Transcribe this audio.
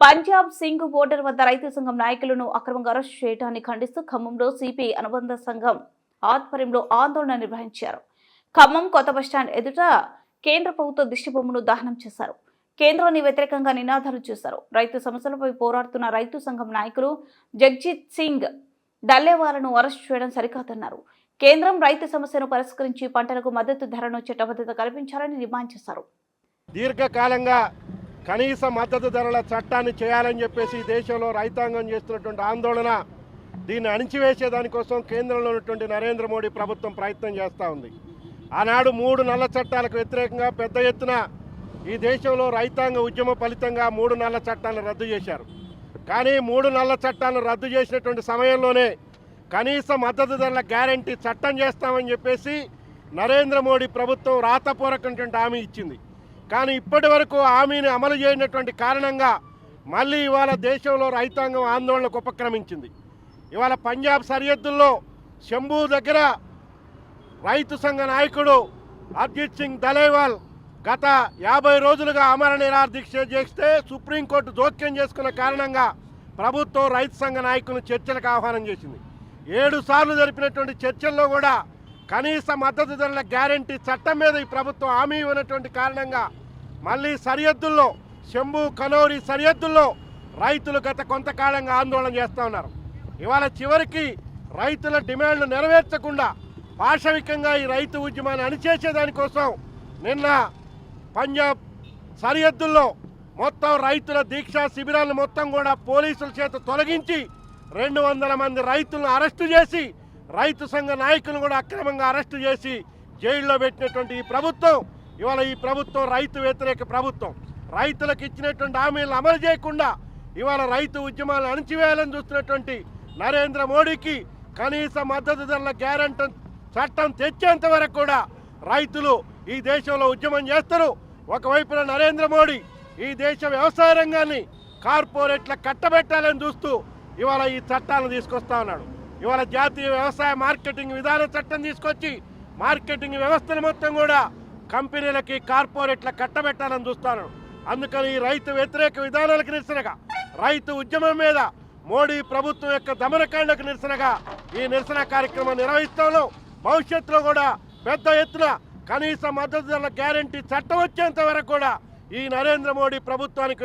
Punjab Singh border వద్ద రైతు సంఘం నాయకులను అక్రమంగా అరెస్ట్ చేయడాన్ని ఖండిస్తూ ఖమ్మంలో సిపిఐ అనుబంధ సంఘం ఆధ్వర్యంలో ఆందోళన నిర్వహించారు. ఖమ్మం కొత్త బస్టాండ్ ఎదుట కేంద్ర ప్రభుత్వ దిష్టిబొమ్మను దహనం చేశారు. కేంద్రాన్ని వ్యతిరేకంగా నినాదాలు చేశారు. రైతు సమస్యలపై పోరాడుతున్న రైతు సంఘం నాయకులు జగ్జిత్ సింగ్ డల్లేవాలను అరెస్ట్ చేయడం సరికాదన్నారు. కేంద్రం రైతు సమస్యను పరిష్కరించి పంటలకు మద్దతు ధరను చట్టబద్ధత కల్పించాలని డిమాండ్ చేశారు. దీర్ఘకాలంగా కనీస మద్దతు ధరల చట్టాన్ని చేయాలని చెప్పేసి దేశంలో రైతాంగం చేస్తున్నటువంటి ఆందోళన దీన్ని అణిచివేసే దానికోసం కేంద్రంలో ఉన్నటువంటి నరేంద్ర మోడీ ప్రభుత్వం ప్రయత్నం చేస్తూ ఉంది. ఆనాడు మూడు నల్ల చట్టాలకు వ్యతిరేకంగా పెద్ద ఎత్తున ఈ దేశంలో రైతాంగ ఉద్యమ ఫలితంగా మూడు నల్ల చట్టాలను రద్దు చేశారు. కానీ మూడు నల్ల చట్టాలను రద్దు చేసినటువంటి సమయంలోనే కనీస మద్దతు ధరల గ్యారంటీ చట్టం చేస్తామని చెప్పేసి నరేంద్ర మోడీ ప్రభుత్వం రాతపూర్వకమైనటువంటి హామీ ఇచ్చింది. కానీ ఇప్పటి వరకు హామీని అమలు చేయనటువంటి కారణంగా మళ్ళీ ఇవాళ దేశంలో రైతాంగం ఆందోళనకు ఉపక్రమించింది. ఇవాళ పంజాబ్ సరిహద్దుల్లో శంభూ దగ్గర రైతు సంఘ నాయకుడు అర్జిత్ సింగ్ దలేవాల్ గత యాభై రోజులుగా అమర నిరాదీక్ష చేస్తే సుప్రీంకోర్టు జోక్యం చేసుకున్న కారణంగా ప్రభుత్వం రైతు సంఘ నాయకులను చర్చలకు ఆహ్వానం చేసింది. ఏడు సార్లు జరిపినటువంటి చర్చల్లో కూడా కనీస మద్దతు ధరల గ్యారంటీ చట్టం మీద ఈ ప్రభుత్వం హామీ ఇవ్వనటువంటి కారణంగా మళ్ళీ సరిహద్దుల్లో శంభు కనౌరి సరిహద్దుల్లో రైతులు గత కొంతకాలంగా ఆందోళన చేస్తూ ఉన్నారు. ఇవాళ చివరికి రైతుల డిమాండ్లు నెరవేర్చకుండా పాశవికంగా ఈ రైతు ఉద్యమాన్ని అణిచేసేదానికోసం నిన్న పంజాబ్ సరిహద్దుల్లో మొత్తం రైతుల దీక్షా శిబిరాలను మొత్తం కూడా పోలీసుల చేత తొలగించి రెండు వందల మంది రైతులను అరెస్టు చేసి రైతు సంఘ నాయకులను కూడా అక్రమంగా అరెస్టు చేసి జైల్లో పెట్టినటువంటి ఈ ప్రభుత్వం ఇవాళ ఈ ప్రభుత్వం రైతు వ్యతిరేక ప్రభుత్వం. రైతులకు ఇచ్చినటువంటి హామీలను అమలు చేయకుండా ఇవాళ రైతు ఉద్యమాలను అణిచివేయాలని చూస్తున్నటువంటి నరేంద్ర మోడీకి కనీస మద్దతు ధరల గ్యారంటీ చట్టం తెచ్చేంత వరకు కూడా రైతులు ఈ దేశంలో ఉద్యమం చేస్తారు. ఒకవైపున నరేంద్ర మోడీ ఈ దేశ వ్యవసాయ రంగాన్ని కార్పొరేట్ల కట్టబెట్టాలని చూస్తూ ఇవాళ ఈ చట్టాలను తీసుకొస్తా ఉన్నాడు. ఇవాళ జాతీయ వ్యవసాయ మార్కెటింగ్ విధాన చట్టం తీసుకొచ్చి మార్కెటింగ్ వ్యవస్థను మొత్తం కూడా కంపెనీలకి కార్పొరేట్ల కట్టబెట్టాలని చూస్తాను. అందుకని ఈ రైతు వ్యతిరేక విధానాలకు నిరసనగా రైతు ఉద్యమం మీద మోడీ ప్రభుత్వం యొక్క దమనకాండకు నిరసనగా ఈ నిరసన కార్యక్రమం నిర్వహిస్తాను. భవిష్యత్తులో కూడా పెద్ద ఎత్తున కనీస మద్దతు ధరల గ్యారంటీ చట్టం వచ్చేంత వరకు కూడా ఈ నరేంద్ర మోడీ ప్రభుత్వానికి